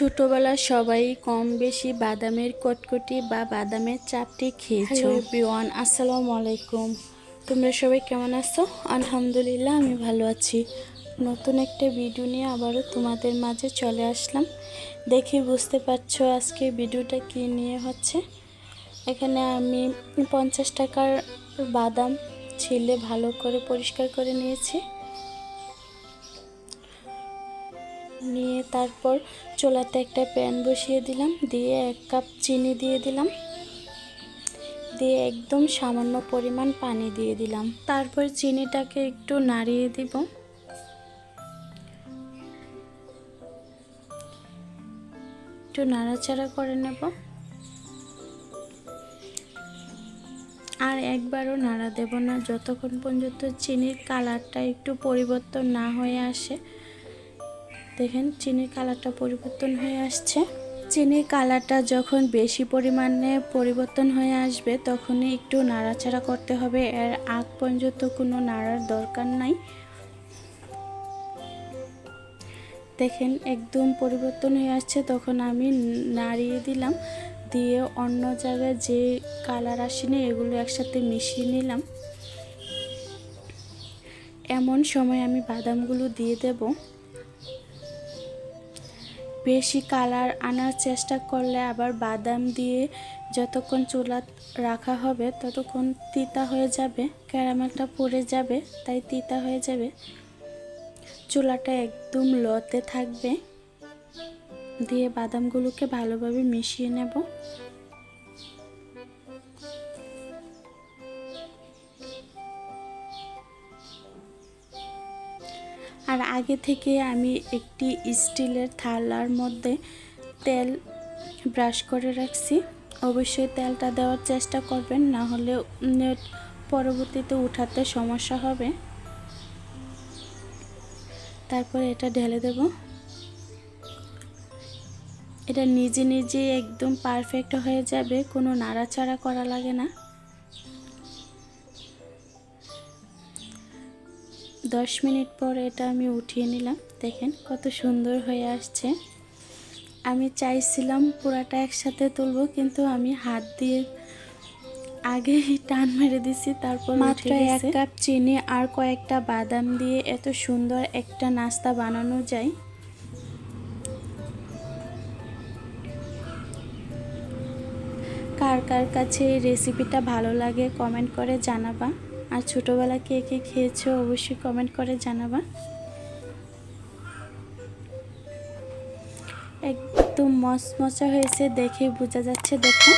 ছোটবেলা সবাই কম বেশি বাদামের কটকটি বা বাদামের চাপটি খেয়েছো। বিওয়ান আসসালামু আলাইকুম। তোমরা সবাই কেমন আছো? আলহামদুলিল্লাহ, আমি ভালো আছি। নতুন একটা ভিডিও নিয়ে আবারও তোমাদের মাঝে চলে আসলাম। দেখি বুঝতে পারছ আজকে ভিডিওটা কী নিয়ে হচ্ছে। এখানে আমি পঞ্চাশ টাকার বাদাম ছিলে ভালো করে পরিষ্কার করে নিয়েছি। নিয়ে তারপর চোলাতে একটা প্যান বসিয়ে দিলাম, দিয়ে এক কাপ চিনি দিয়ে দিলাম, দিয়ে একদম সামান্য পরিমাণ পানি দিয়ে দিলাম। তারপর চিনিটাকে একটু নাড়িয়ে দিব। একটু নাড়াচাড়া করে নেব। আর একবারও নাড়া দেব না, যতক্ষণ পর্যন্ত চিনির কালারটা একটু পরিবর্তন না হয়ে আসে। দেখেন, চিনির কালারটা পরিবর্তন হয়ে আসছে। চিনির কালারটা যখন বেশি পরিমাণে পরিবর্তন হয়ে আসবে, তখনই একটু নাড়াচাড়া করতে হবে। এর আগ পর্যন্ত কোনো নাড়ার দরকার নাই। দেখেন, একদম পরিবর্তন হয়ে আসছে। তখন আমি নাড়িয়ে দিলাম। দিয়ে অন্য জায়গায় যে কালার আসেনি, এগুলো একসাথে মিশিয়ে নিলাম। এমন সময় আমি বাদামগুলো দিয়ে দেবো। বেশি কালার আনার চেষ্টা করলে আবার বাদাম দিয়ে যতক্ষণ চুলা রাখা হবে ততক্ষণ তিতা হয়ে যাবে, ক্যারামেলটা পড়ে যাবে, তাই তিতা হয়ে যাবে। চুলাটা একদম লতে থাকবে। দিয়ে বাদামগুলোকে ভালোভাবে মিশিয়ে নেব। আর আগে থেকে আমি একটি স্টিলের থালার মধ্যে তেল ব্রাশ করে রাখছি। অবশ্যই তেলটা দেওয়ার চেষ্টা করবেন, না হলে পরবর্তীতে উঠাতে সমস্যা হবে। তারপরে এটা ঢেলে দেব। এটা নিজে নিজে একদম পারফেক্ট হয়ে যাবে, কোনো নাড়াচাড়া করা লাগে না। দশ মিনিট পর এটা আমি উঠিয়ে নিলাম। দেখেন কত সুন্দর হয়ে আসছে। আমি চাইছিলাম পুরাটা একসাথে তুলবো কিন্তু আমি হাত দিয়ে আগে টান মেরে দিছি তারপর মাত্র এক কাপ চিনি আর কয়েকটা বাদাম দিয়ে এত সুন্দর একটা নাস্তা বানানো যায়। কার কার কাছে এই রেসিপিটা ভালো লাগে কমেন্ট করে জানাবা। আর ছোটোবেলা কে কে খেয়েছো অবশ্যই কমেন্ট করে জানাবা। একদম মচমচা হয়েছে দেখে বোঝা যাচ্ছে, দেখো।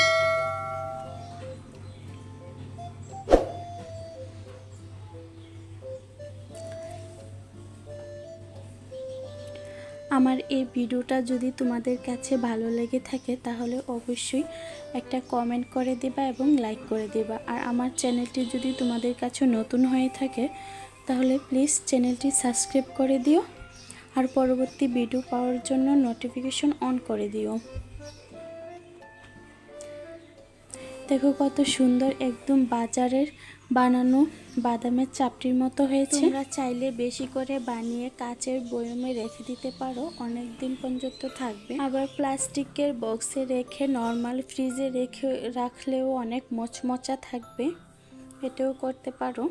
আমার এই ভিডিওটা যদি তোমাদের কাছে ভালো লেগে থাকে তাহলে অবশ্যই একটা কমেন্ট করে দেবা এবং লাইক করে দেবা। আর আমার চ্যানেলটি যদি তোমাদের কাছে নতুন হয়ে থাকে, তাহলে প্লিজ চ্যানেলটি সাবস্ক্রাইব করে দিও। আর পরবর্তী ভিডিও পাওয়ার জন্য নোটিফিকেশন অন করে দিও। দেখো কত সুন্দর একদম বাজারের বানানো বাদামের চাপটির মতো হয়েছে। তোমরা চাইলে বেশি করে বানিয়ে কাচের বয়মে রেখে দিতে পারো অনেক দিন পর্যন্ত থাকবে। আবার প্লাস্টিকের বক্সে রেখে নর্মাল ফ্রিজে রেখে রাখলেও অনেক মচমচা থাকবে। এটাও করতে পারো।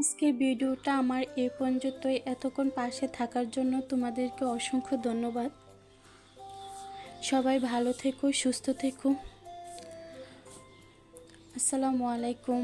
আজকের ভিডিওটা আমার এ পর্যন্তই। এতক্ষণ পাশে থাকার জন্য তোমাদেরকে অসংখ্য ধন্যবাদ। সবাই ভালো থেকো, সুস্থ থেকো। আসসালামু আলাইকুম।